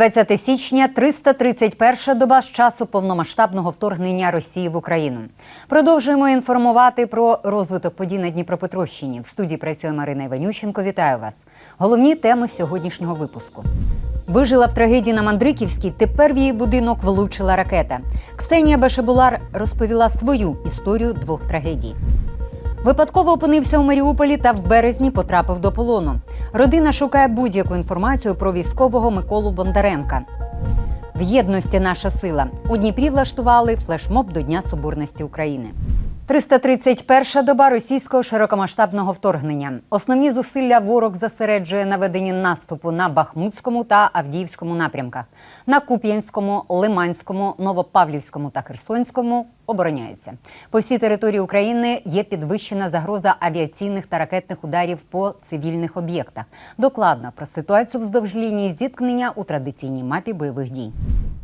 20 січня 331 доба з часу повномасштабного вторгнення Росії в Україну. Продовжуємо інформувати про розвиток подій на Дніпропетровщині. В студії працює Марина Іванющенко. Вітаю вас. Головні теми сьогоднішнього випуску. Вижила в трагедії на Мандриківській. Тепер в її будинок влучила ракета. Ксенія Бешебулар розповіла свою історію двох трагедій. Випадково опинився у Маріуполі та в березні потрапив до полону. Родина шукає будь-яку інформацію про військового Миколу Бондаренка. В єдності наша сила у Дніпрі влаштували флешмоб до Дня Соборності України. 331 доба російського широкомасштабного вторгнення. Основні зусилля ворог зосереджує на веденні наступу на Бахмутському та Авдіївському напрямках. На Куп'янському, Лиманському, Новопавлівському та Херсонському обороняється. По всій території України є підвищена загроза авіаційних та ракетних ударів по цивільних об'єктах. Докладно про ситуацію вздовж лінії зіткнення у традиційній мапі бойових дій.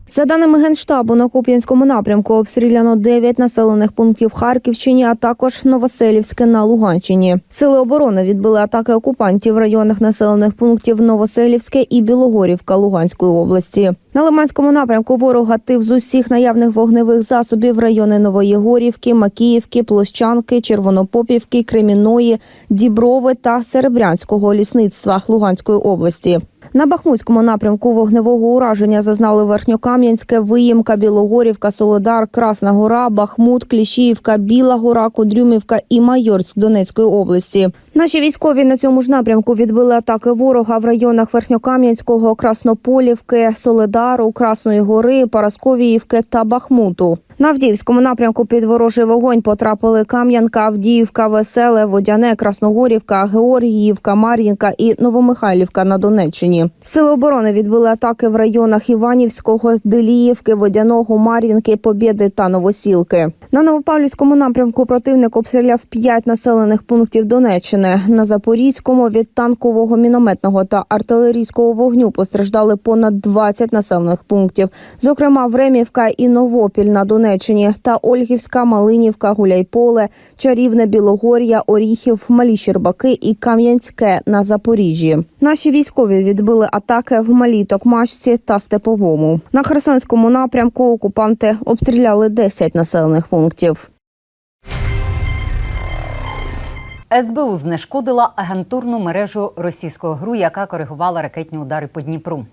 За даними Генштабу, на Куп'янському напрямку обстріляно 9 населених пунктів Харківщині, а також Новоселівське на Луганщині. Сили оборони відбили атаки окупантів в районах населених пунктів Новоселівське і Білогорівка Луганської області. На Лиманському напрямку ворог гатив з усіх наявних вогневих засобів райони Новоєгорівки, Макіївки, Площанки, Червонопопівки, Креміної, Діброви та Серебрянського лісництва Луганської області. На Бахмутському напрямку вогневого ураження зазнали Верхньокам'янське, Виїмка, Білогорівка, Солодар, Красна Гора, Бахмут, Кліщіївка, Біла Гора, Кудрюмівка і Майорськ Донецької області. Наші військові на цьому ж напрямку відбили атаки ворога в районах Верхньокам'янського, Краснополівки, Соледару, Красної Гори, Парасковіївки та Бахмуту. На Авдіївському напрямку під ворожий вогонь потрапили Кам'янка, Авдіївка, Веселе, Водяне, Красногорівка, Георгіївка, Мар'їнка і Новомихайлівка на Донеччині. Сили оборони відбили атаки в районах Іванівського, Деліївки, Водяного, Мар'їнки, Побєди та Новосілки. На Новопавлівському напрямку противник обстріляв п'ять населених пунктів Донеччини. На Запорізькому від танкового мінометного та артилерійського вогню постраждали понад 20 населених пунктів, зокрема Времівка і Новопіль на Донеччині та Ольгівська, Малинівка, Гуляйполе, Чарівне, Білогор'я, Оріхів, Малі Щербаки і Кам'янське на Запоріжжі. Наші військові відбили атаки в Малій Токмачці та Степовому. На Херсонському напрямку окупанти обстріляли 10 населених пунктів. СБУ знешкодила агентурну мережу російського ГРУ, яка коригувала ракетні удари по Дніпру.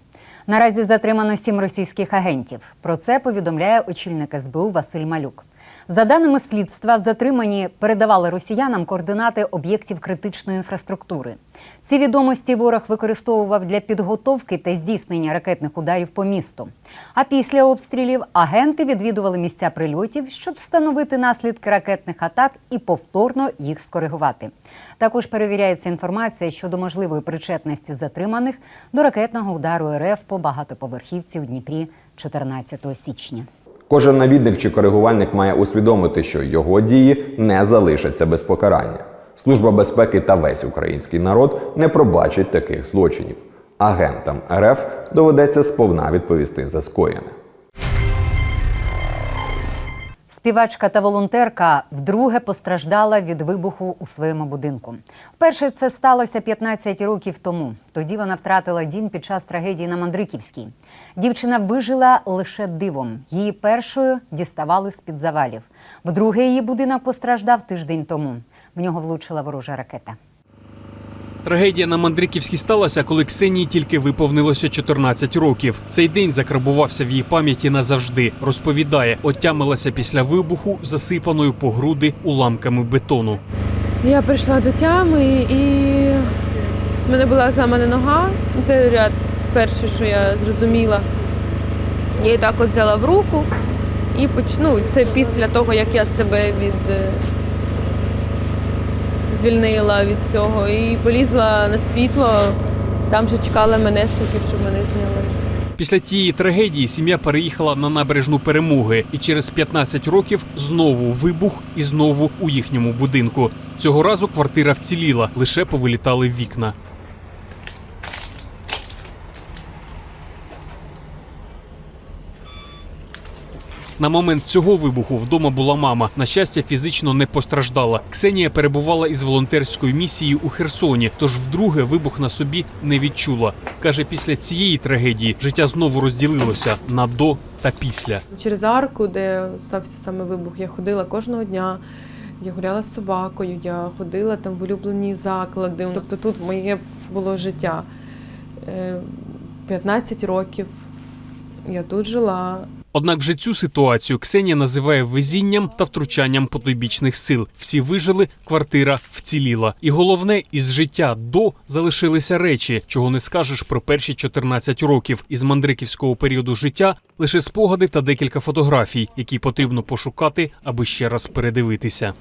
Наразі затримано сім російських агентів. Про це повідомляє очільник СБУ Василь Малюк. За даними слідства, затримані передавали росіянам координати об'єктів критичної інфраструктури. Ці відомості ворог використовував для підготовки та здійснення ракетних ударів по місту. А після обстрілів агенти відвідували місця прильотів, щоб встановити наслідки ракетних атак і повторно їх скоригувати. Також перевіряється інформація щодо можливої причетності затриманих до ракетного удару РФ по багатоповерхівці у Дніпрі 14 січня. Кожен навідник чи коригувальник має усвідомити, що його дії не залишаться без покарання. Служба безпеки та весь український народ не пробачить таких злочинів. Агентам РФ доведеться сповна відповісти за скоєне. Співачка та волонтерка вдруге постраждала від вибуху у своєму будинку. Вперше це сталося 15 років тому. Тоді вона втратила дім під час трагедії на Мандриківській. Дівчина вижила лише дивом. Її першою діставали з-під завалів. Вдруге її будинок постраждав тиждень тому. В нього влучила ворожа ракета. Трагедія на Мандриківській сталася, коли Ксенії тільки виповнилося 14 років. Цей день закарбувався в її пам'яті назавжди. Розповідає, отямилася після вибуху, засипаною по груди уламками бетону. Я прийшла до тями і в мене була зламана нога. Це ряд перше, що я зрозуміла. Я її так взяла в руку і почну. Це після того, як я себе від е, звільнила від цього і полізла на світло. Там же чекали мене стуків, щоб мене зняли. Після тієї трагедії сім'я переїхала на набережну перемоги, і через 15 років знову вибух і знову у їхньому будинку. Цього разу квартира вціліла, лише повилітали вікна. На момент цього вибуху вдома була мама. На щастя, фізично не постраждала. Ксенія перебувала із волонтерською місією у Херсоні, тож вдруге вибух на собі не відчула. каже, після цієї трагедії життя знову розділилося на до та після. Через арку, де стався саме вибух, я ходила кожного дня. Я гуляла з собакою, я ходила там в улюблені заклади. Тобто тут моє було життя. Е, 15 років я тут жила. Однак вже цю ситуацію Ксенія називає везінням та втручанням потойбічних сил. Всі вижили, квартира вціліла. І головне, із життя до залишилися речі, чого не скажеш про перші 14 років. Із мандриківського періоду життя лише спогади та декілька фотографій, які потрібно пошукати, аби ще раз передивитися.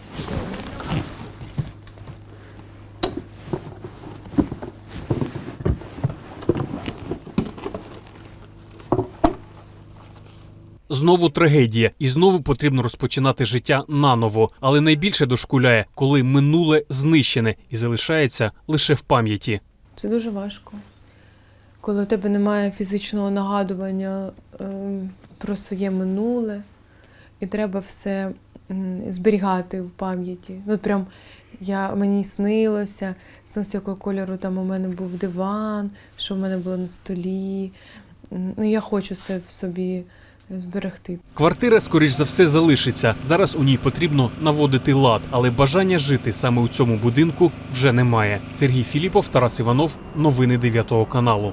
Знову трагедія, і знову потрібно розпочинати життя наново. Але найбільше дошкуляє, коли минуле знищене і залишається лише в пам'яті. Це дуже важко. Коли у тебе немає фізичного нагадування ем, про своє минуле, і треба все зберігати в пам'яті. Ну, прям я, мені снилося, снилося, якого кольору там у мене був диван, що в мене було на столі. Ну, я хочу це в собі зберегти. Квартира, скоріш за все, залишиться. Зараз у ній потрібно наводити лад, але бажання жити саме у цьому будинку вже немає. Сергій Філіпов, Тарас Іванов, новини 9 каналу.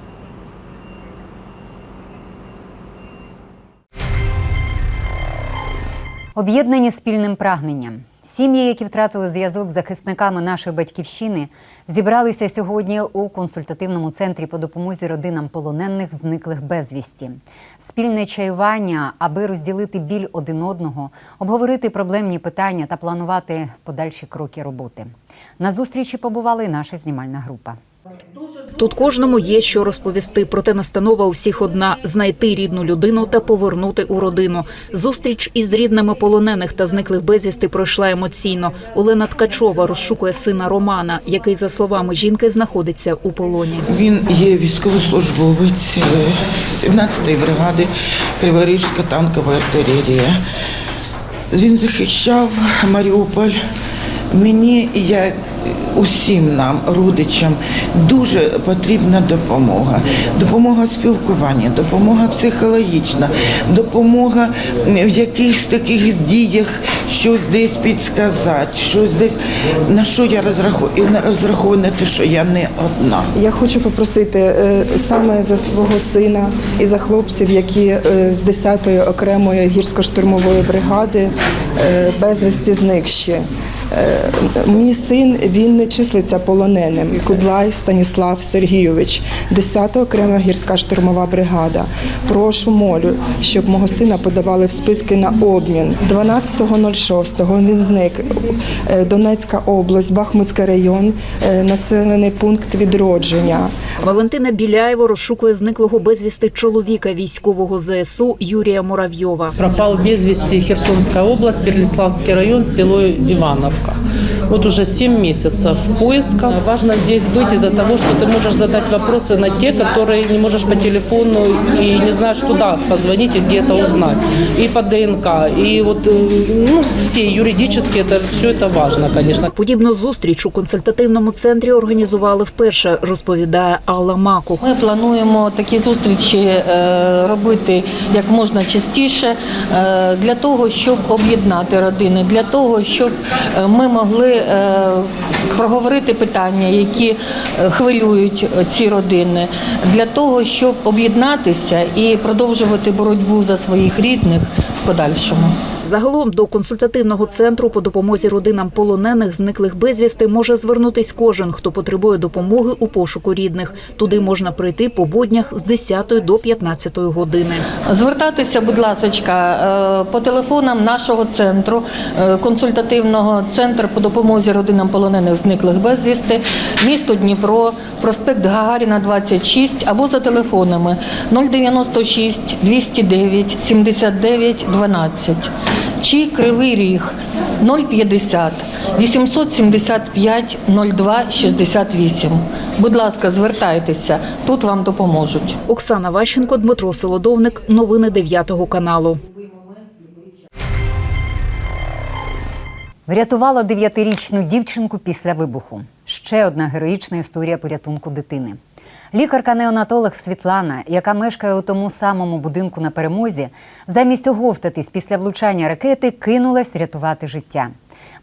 Об'єднані спільним прагненням. Сім'ї, які втратили зв'язок з захисниками нашої батьківщини, зібралися сьогодні у консультативному центрі по допомозі родинам полонених, зниклих безвісті. Спільне чаювання, аби розділити біль один одного, обговорити проблемні питання та планувати подальші кроки роботи. На зустрічі побувала і наша знімальна група. Тут кожному є що розповісти. Проте настанова усіх одна знайти рідну людину та повернути у родину. Зустріч із рідними полонених та зниклих безвісти пройшла емоційно. Олена Ткачова розшукує сина Романа, який, за словами жінки, знаходиться у полоні. Він є військовослужбовець е, 17-ї бригади Криворізька танкова артилерія. Він захищав Маріуполь. Мені, як усім нам, родичам, дуже потрібна допомога. Допомога в спілкуванні, допомога психологічна, допомога в якихось таких діях, щось десь підсказати, щось десь на що я розраховую, і розраховую на те, що я не одна. Я хочу попросити е, саме за свого сина і за хлопців, які е, з 10-ї окремої гірсько-штурмової бригади е, безвісті зникші. Е, Мій син він не числиться полоненим. Кудлай Станіслав Сергійович, 10-та окрема гірська штурмова бригада. Прошу молю, щоб мого сина подавали в списки на обмін. 12.06 він зник. Е, Донецька область, Бахмутський район, е, населений пункт відродження. Валентина Біляєва розшукує зниклого безвісти чоловіка військового ЗСУ Юрія Муравйова. Пропал без вести Херсонская область, Переславский район, село か。Вот уже 7 месяцев поиска. Важно здесь быть из-за того, что ты можешь задать вопросы на те, которые не можешь по телефону и не знаешь, куда позвонить и где это узнать. И по ДНК, и вот э, ну, все юридически это все это важно, конечно. Подібну зустріч у консультативному центрі організували вперше, розповідає Алла Макух. Ми плануємо такі зустрічі е, робити як можна частіше е, для того, щоб об'єднати родини, для того, щоб е, ми могли е, проговорити питання, які е, хвилюють ці родини, для того, щоб об'єднатися і продовжувати боротьбу за своїх рідних в подальшому. Загалом до консультативного центру по допомозі родинам полонених, зниклих безвісти може звернутись кожен, хто потребує допомоги у пошуку рідних. Туди можна прийти по буднях з 10 до 15 години. Звертатися, будь ласка, по телефонам нашого центру, е, консультативного центру по допомозі родинам полонених зниклих безвісти, місто Дніпро, проспект Гагаріна, 26, або за телефонами 096 209 79 12 чи Кривий Ріг 050 875 02 68. Будь ласка, звертайтеся, тут вам допоможуть. Оксана Ващенко, Дмитро Солодовник, новини 9 каналу. Врятувала дев'ятирічну дівчинку після вибуху. Ще одна героїчна історія порятунку дитини. Лікарка-неонатолог Світлана, яка мешкає у тому самому будинку на перемозі, замість оговтатись після влучання ракети, кинулась рятувати життя.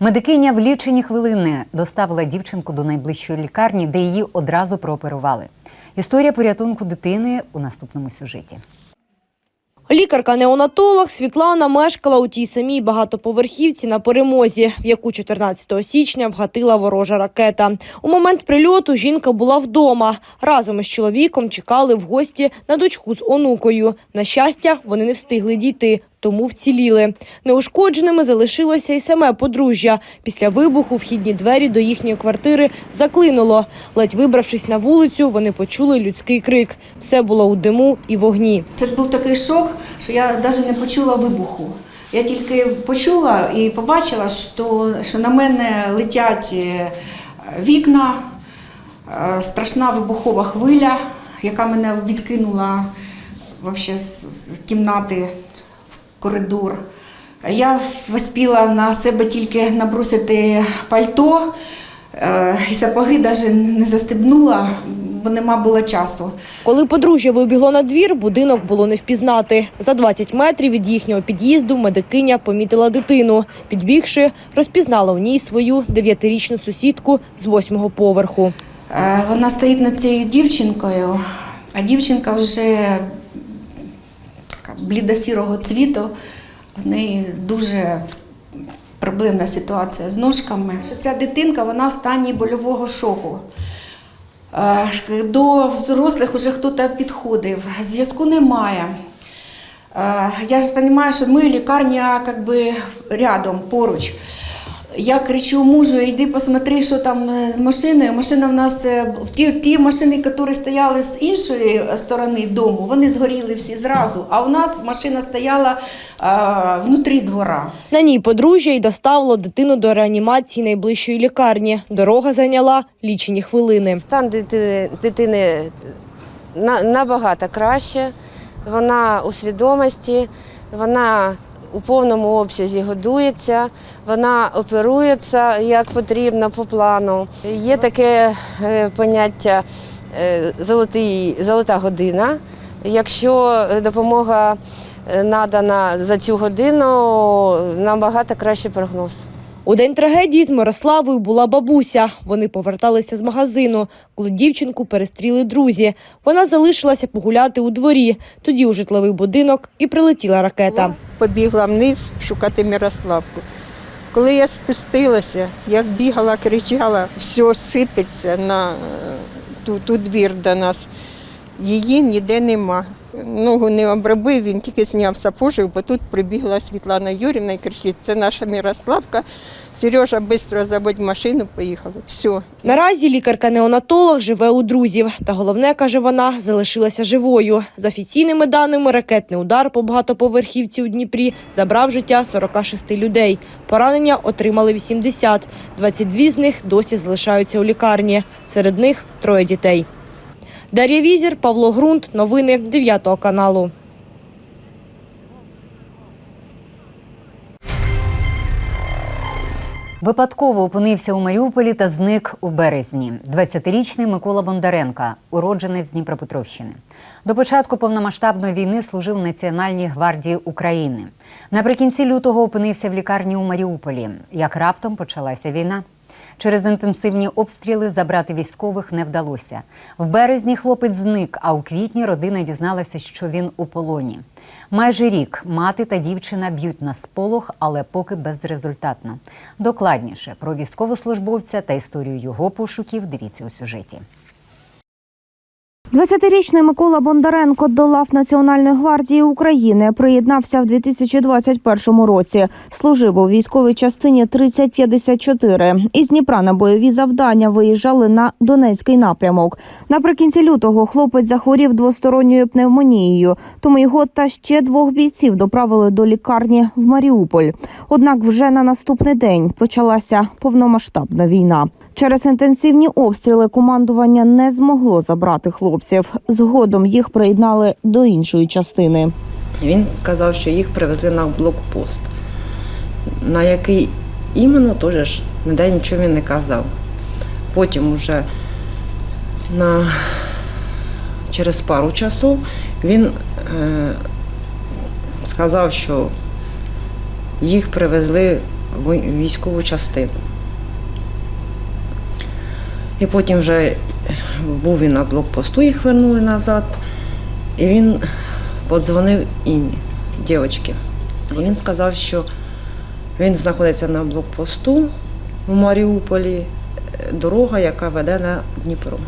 Медикиня в лічені хвилини доставила дівчинку до найближчої лікарні, де її одразу прооперували. Історія порятунку дитини у наступному сюжеті. Лікарка-неонатолог Світлана мешкала у тій самій багатоповерхівці на перемозі, в яку 14 січня вгатила ворожа ракета. У момент прильоту жінка була вдома. Разом із чоловіком чекали в гості на дочку з онукою. На щастя, вони не встигли дійти, тому вціліли. Неушкодженими залишилося і саме подружжя. Після вибуху вхідні двері до їхньої квартири заклинуло. Ледь вибравшись на вулицю, вони почули людський крик. Все було у диму і вогні. Це був такий шок, що я навіть не почула вибуху. Я тільки почула і побачила, що, що на мене летять е, вікна, е, страшна вибухова хвиля, яка мене відкинула з кімнати коридор. Я вспіла на себе тільки набросити пальто, е, і сапоги навіть не застебнула, бо нема було часу. Коли подружжя вибігло на двір, будинок було не впізнати. За 20 метрів від їхнього під'їзду медикиня помітила дитину. Підбігши, розпізнала в ній свою дев'ятирічну сусідку з восьмого поверху. Е, Вона стоїть над цією дівчинкою, а дівчинка вже блідосірого цвіту. В неї дуже проблемна ситуація з ножками. Ця дитинка вона в стані больового шоку. Е, До взрослих вже хтось підходив, зв'язку немає. Е, Я ж розумію, що ми лікарня якби рядом, поруч. Я кричу мужу, йди посмотри, що там е, з машиною. Машина в нас е, ті, ті машини, які стояли з іншої сторони дому, вони згоріли всі зразу. А у нас машина стояла а, внутрі двора. На ній подружжя й доставило дитину до реанімації найближчої лікарні. Дорога зайняла лічені хвилини. Стан дитини, дитини набагато краще. Вона у свідомості, вона у повному обсязі годується, вона оперується як потрібно по плану. Є таке е, поняття е, золотий, золота година. Якщо допомога е, надана за цю годину, набагато кращий прогноз. У день трагедії з Мирославою була бабуся. Вони поверталися з магазину, коли дівчинку перестріли друзі. Вона залишилася погуляти у дворі. Тоді у житловий будинок і прилетіла ракета. побігла вниз шукати Мирославку. Коли я спустилася, як бігала, кричала, все сипеться на е, ту, ту двір до нас. Її ніде нема. Ногу не обробив, він тільки зняв сапожик, бо тут прибігла Світлана Юрівна і кричить, це наша Мирославка. Сережа швидко заводь машину, поїхали. Все. Наразі лікарка-неонатолог живе у друзів. Та головне, каже вона, залишилася живою. За офіційними даними, ракетний удар по багатоповерхівці у Дніпрі забрав життя 46 людей. Поранення отримали 80. 22 з них досі залишаються у лікарні. Серед них троє дітей. Дар'я Візір, Павло Грунт. Новини 9 каналу. Випадково опинився у Маріуполі та зник у березні. 20-річний Микола Бондаренка, уродженець Дніпропетровщини. До початку повномасштабної війни служив в Національній гвардії України. Наприкінці лютого опинився в лікарні у Маріуполі. Як раптом почалася війна. Через інтенсивні обстріли забрати військових не вдалося. В березні хлопець зник, а у квітні родина дізналася, що він у полоні. Майже рік мати та дівчина б'ють на сполох, але поки безрезультатно. Докладніше про військовослужбовця та історію його пошуків дивіться у сюжеті. 20-річний Микола Бондаренко до лав Національної гвардії України приєднався в 2021 році. Служив у військовій частині 3054. Із Дніпра на бойові завдання виїжджали на Донецький напрямок. Наприкінці лютого хлопець захворів двосторонньою пневмонією, тому його та ще двох бійців доправили до лікарні в Маріуполь. Однак вже на наступний день почалася повномасштабна війна. Через інтенсивні обстріли командування не змогло забрати хлопців. Згодом їх приєднали до іншої частини. Він сказав, що їх привезли на блокпост, на який іменно теж ніде нічого він не казав. Потім уже на, через пару часов він е, сказав, що їх привезли в військову частину. І потім вже був він на блокпосту, їх вернули назад. І він подзвонив Інні, дівчинці. І він сказав, що він знаходиться на блокпосту в Маріуполі, дорога, яка веде на Дніпро.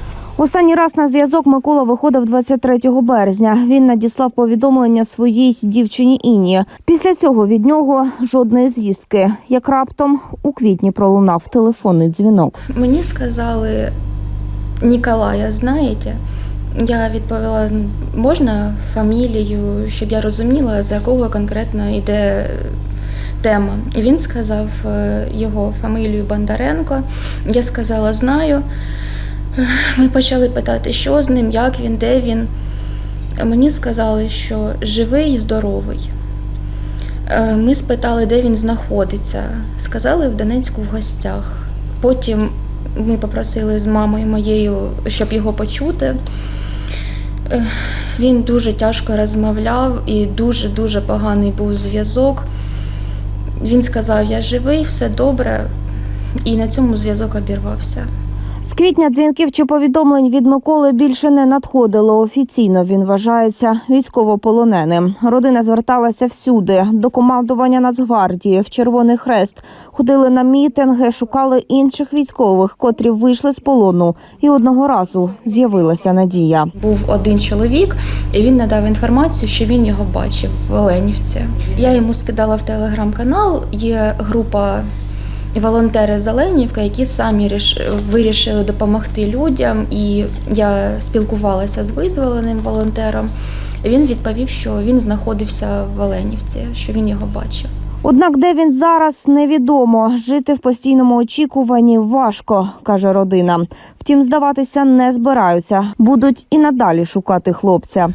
Останній раз на зв'язок Микола виходив 23 березня. Він надіслав повідомлення своїй дівчині Інні. Після цього від нього жодної звістки. Як раптом у квітні пролунав телефонний дзвінок. Мені сказали Ніколая, знаєте? Я відповіла, можна фамілію, щоб я розуміла, за якого конкретно йде тема. І він сказав його фамілію Бондаренко. Я сказала, знаю. Ми почали питати, що з ним, як він, де він. Мені сказали, що живий і здоровий. Е, Ми спитали, де він знаходиться. Сказали в Донецьку в гостях. Потім ми попросили з мамою моєю, щоб його почути. Е, Він дуже тяжко розмовляв і дуже-дуже поганий був зв'язок. Він сказав, я живий, все добре, і на цьому зв'язок обірвався. З квітня дзвінків чи повідомлень від Миколи більше не надходило. Офіційно він вважається військовополоненим. Родина зверталася всюди до командування Нацгвардії в Червоний Хрест. Ходили на мітинги, шукали інших військових, котрі вийшли з полону. І одного разу з'явилася надія. Був один чоловік, і він надав інформацію, що він його бачив в Оленівці. Я йому скидала в телеграм-канал. Є група волонтери з Оленівка, які самі ріш- вирішили допомогти людям. І я спілкувалася з визволеним волонтером. Він відповів, що він знаходився в Оленівці, що він його бачив. Однак, де він зараз, невідомо. Жити в постійному очікуванні важко, каже родина. Втім, здаватися не збираються. Будуть і надалі шукати хлопця.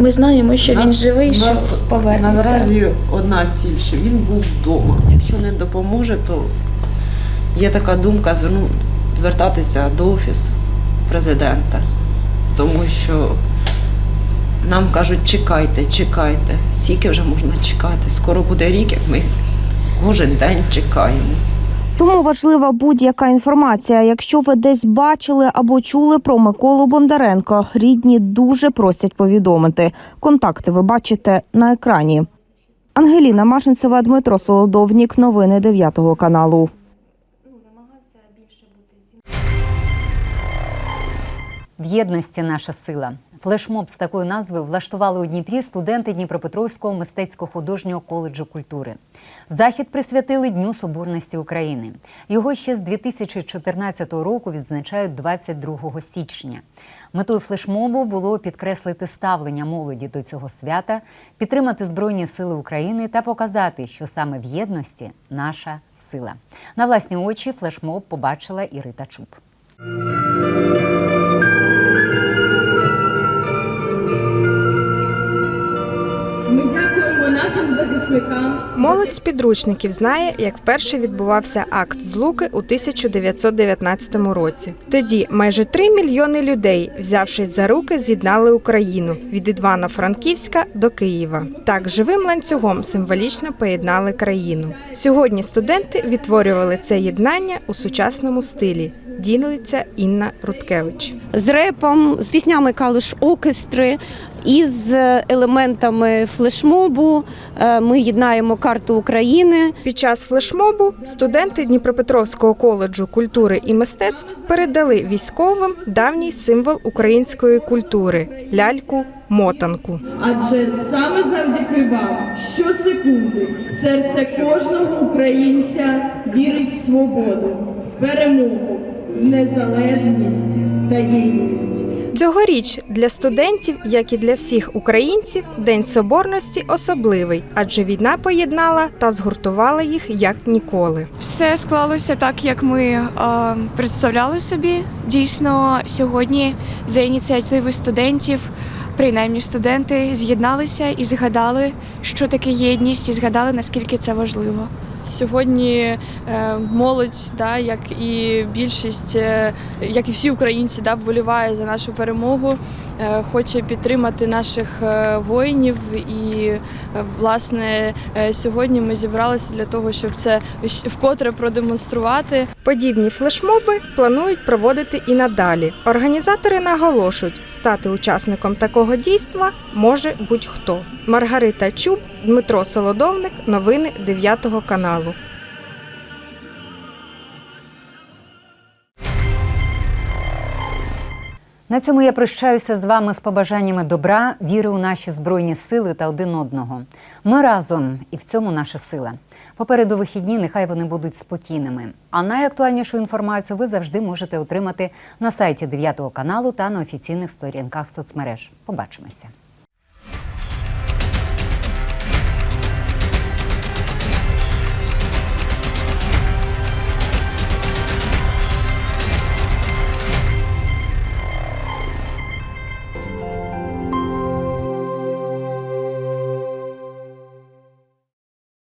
Ми знаємо, що він живий, що повернеться. Наразі одна ціль, що він був вдома. Якщо не допоможе, то є така думка звертатися до офісу президента. Тому що нам кажуть, чекайте, чекайте. Скільки вже можна чекати? Скоро буде рік, як ми кожен день чекаємо. Тому важлива будь-яка інформація. Якщо ви десь бачили або чули про Миколу Бондаренко, рідні дуже просять повідомити. Контакти ви бачите на екрані. Ангеліна Машинцева, Дмитро Солодовнік. Новини 9 каналу. В єдності наша сила. Флешмоб з такою назвою влаштували у Дніпрі студенти Дніпропетровського мистецько-художнього коледжу культури. Захід присвятили Дню Соборності України. Його ще з 2014 року відзначають 22 січня. Метою флешмобу було підкреслити ставлення молоді до цього свята, підтримати Збройні Сили України та показати, що саме в єдності наша сила. На власні очі флешмоб побачила і Рита Чуб. Молодь з підручників знає, як вперше відбувався акт злуки у 1919 році. Тоді майже 3 мільйони людей, взявшись за руки, з'єднали Україну від Івано-Франківська до Києва. Так живим ланцюгом символічно поєднали країну. Сьогодні студенти відтворювали це єднання у сучасному стилі. Ділиться Інна Руткевич. з репом, з піснями калуш оркестри, із елементами флешмобу. Е, Ми єднаємо карту України. Під час флешмобу студенти Дніпропетровського коледжу культури і мистецтв передали військовим давній символ української культури ляльку мотанку. Адже саме завдяки вам щосекунди серце кожного українця вірить в свободу, в перемогу, в незалежність та єдність. Цьогоріч для студентів, як і для всіх українців, День Соборності особливий, адже війна поєднала та згуртувала їх як ніколи. Все склалося так, як ми е, представляли собі. Дійсно, сьогодні за ініціативи студентів, принаймні студенти, з'єдналися і згадали, що таке єдність, і згадали, наскільки це важливо. Сьогодні е, молодь, да, як і більшість, е, як і всі українці, да, вболіває за нашу перемогу, е, хоче підтримати наших воїнів. І власне сьогодні ми зібралися для того, щоб це вкотре продемонструвати. Подібні флешмоби планують проводити і надалі. Організатори наголошують, стати учасником такого дійства може будь-хто. Маргарита Чуб, Дмитро Солодовник, новини 9 каналу. На цьому я прощаюся з вами з побажаннями добра, віри у наші збройні сили та один одного. Ми разом, і в цьому наша сила. Попереду вихідні, нехай вони будуть спокійними. А найактуальнішу інформацію ви завжди можете отримати на сайті 9 каналу та на офіційних сторінках соцмереж. Побачимося.